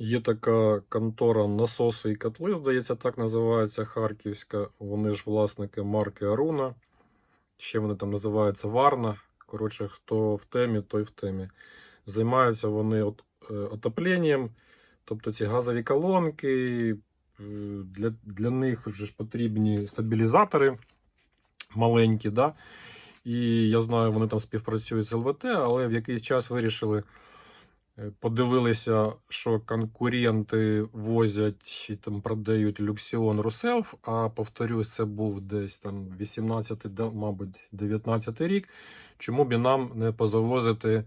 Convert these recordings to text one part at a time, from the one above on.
Є така контора насоси і котли, здається, так називається Харківська. Вони ж власники марки Аруна. Ще вони там називаються Варна. Коротше, хто в темі, той в темі. Займаються вони от, е, отопленням, тобто ці газові колонки. е, Для, для них вже ж потрібні стабілізатори маленькі. Да? І я знаю, вони там співпрацюють з ЛВТ, але в якийсь час вирішили. Подивилися, що конкуренти возять і там продають Люксіон Руселф, а повторюсь, це був десь там 18, да, мабуть, 19 рік. Чому б нам не позавозити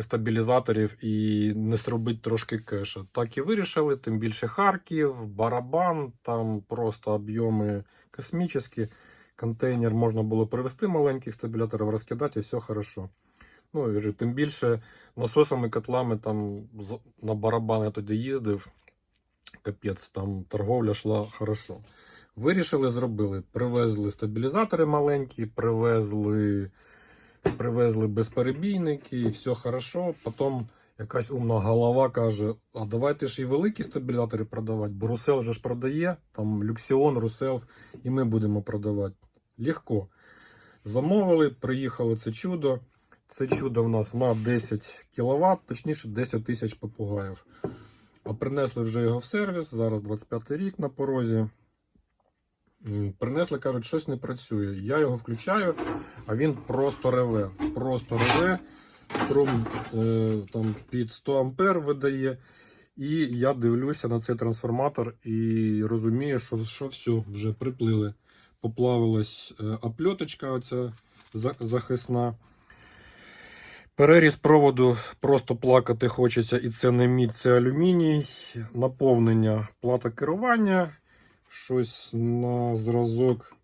стабілізаторів і не зробити трошки кеша? Так і вирішили, тим більше Харків, барабан, там просто об'єми космічні. Контейнер можна було привезти маленьких стабіляторів, розкидати, і все хорошо. Ну, і тим більше насосами, котлами там на барабани тоді їздив. Капець, там торговля йшла хорошо. Вирішили, зробили. Привезли стабілізатори маленькі, привезли, привезли безперебійники, все хорошо. Потім якась умна голова каже: а давайте ж і великі стабілізатори продавати, бо Русел вже ж продає, там Люксіон, Русел, і ми будемо продавати. Легко. Замовили, приїхало це чудо. Це чудо в нас на 10 кВт, точніше 10 тисяч попугаїв. А принесли вже його в сервіс, зараз 25 рік на порозі. Принесли, кажуть, щось не працює. Я його включаю, а він просто реве. Просто реве. Струм е, там під 100 ампер видає. І я дивлюся на цей трансформатор і розумію, що, що все, вже приплили. Поплавилась е, опльоточка оця захисна. Переріз проводу просто плакати хочеться, і це не мідь, це алюміній. Наповнення плата керування, щось на зразок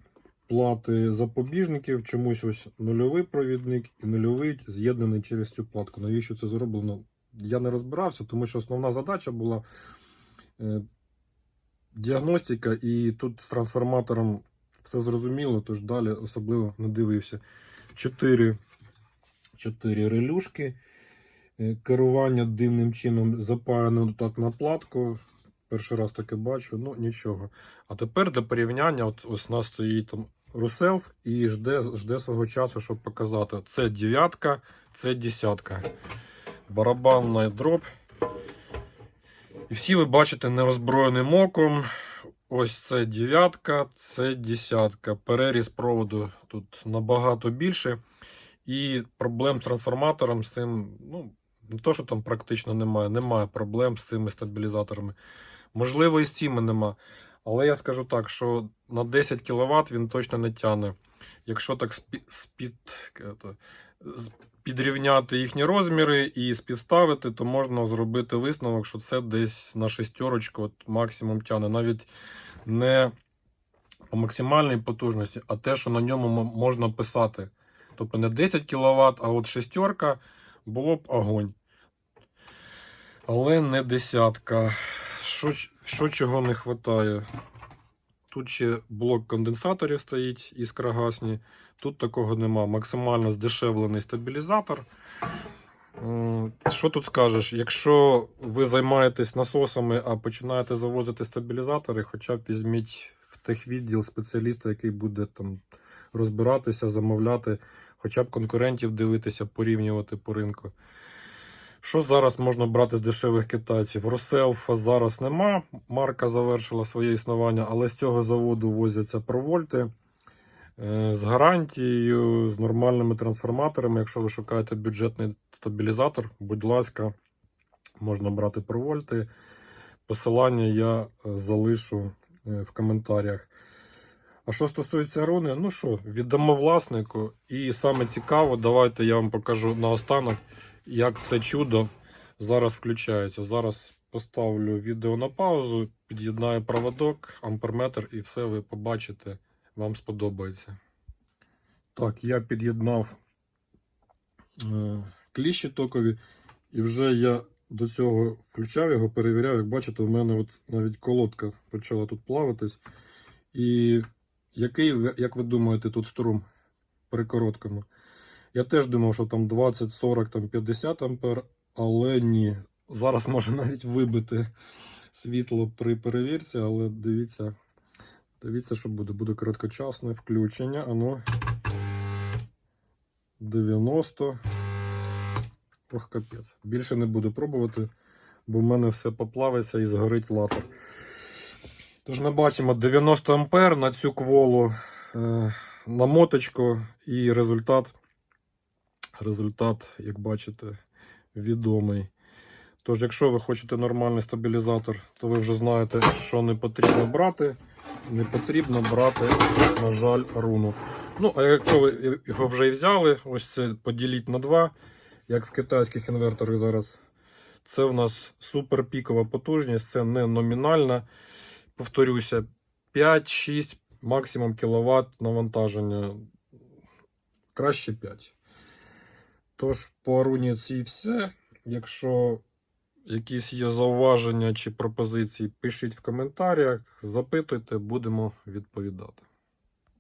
плати запобіжників, чомусь ось нульовий провідник і нульовий з'єднаний через цю платку. Навіщо це зроблено? Я не розбирався, тому що основна задача була е, діагностика, і тут з трансформатором все зрозуміло, тож далі особливо не дивився. Чотири 4 релюшки. Е, Керування дивним чином запаяно так на платку. Перший раз таке бачу, ну нічого. А тепер для порівняння, от ось у нас стоїть там Руселф і жде, жде свого часу, щоб показати. Це дев'ятка, це десятка. Барабанна дроп. І всі ви бачите нерозброєним оком. Ось це дев'ятка, це десятка. Переріз проводу тут набагато більше. І проблем з трансформатором з цим, ну, не то, що там практично немає, немає проблем з цими стабілізаторами. Можливо, і з цими нема. Але я скажу так, що на 10 кВт він точно не тягне. Якщо так спід, підрівняти їхні розміри і співставити, то можна зробити висновок, що це десь на шестерочку от максимум тягне. Навіть не по максимальній потужності, а те, що на ньому можна писати. Тобто не 10 кВт, а от шестерка було б огонь. Але не десятка. Що, що чого не вистачає? Тут ще блок конденсаторів стоїть іскрогасні. Тут такого нема. Максимально здешевлений стабілізатор. Що тут скажеш? Якщо ви займаєтесь насосами, а починаєте завозити стабілізатори, хоча б візьміть в техвідділ спеціаліста, який буде там розбиратися, замовляти, хоча б конкурентів дивитися, порівнювати по ринку. Що зараз можна брати з дешевих китайців? Роселфа зараз нема. Марка завершила своє існування, але з цього заводу возяться провольти е, з гарантією, з нормальними трансформаторами. Якщо ви шукаєте бюджетний стабілізатор, будь ласка, можна брати провольти. Посилання я е, залишу е, в коментарях. А що стосується руни, ну що, віддамо власнику. І саме цікаво, давайте я вам покажу наостанок, як це чудо зараз включається. Зараз поставлю відео на паузу, під'єднаю проводок, амперметр і все ви побачите, вам сподобається. Так, я під'єднав е, кліщі токові, і вже я до цього включав його, перевіряв. Як бачите, в мене от навіть колодка почала тут плаватись. І який, як ви думаєте, тут струм при короткому? Я теж думав, що там 20, 40, там 50 ампер, але ні. зараз може навіть вибити світло при перевірці, але дивіться, дивіться, що буде. Буде короткочасне включення. Ано 90. Ох, капець. Більше не буду пробувати, бо в мене все поплавиться і згорить латер. Тож ми бачимо 90 ампер на цю кволу е, на моточку, і результат, результат, як бачите, відомий. Тож, якщо ви хочете нормальний стабілізатор, то ви вже знаєте, що не потрібно брати. Не потрібно брати, на жаль, руну. Ну, а якщо ви його вже і взяли, ось це поділіть на два, як в китайських інверторах зараз. Це в нас суперпікова потужність, це не номінальна. Повторюся, 5-6 максимум кВт навантаження. Краще 5. Тож, по руніці і все. Якщо якісь є зауваження чи пропозиції, пишіть в коментарях, запитуйте, будемо відповідати.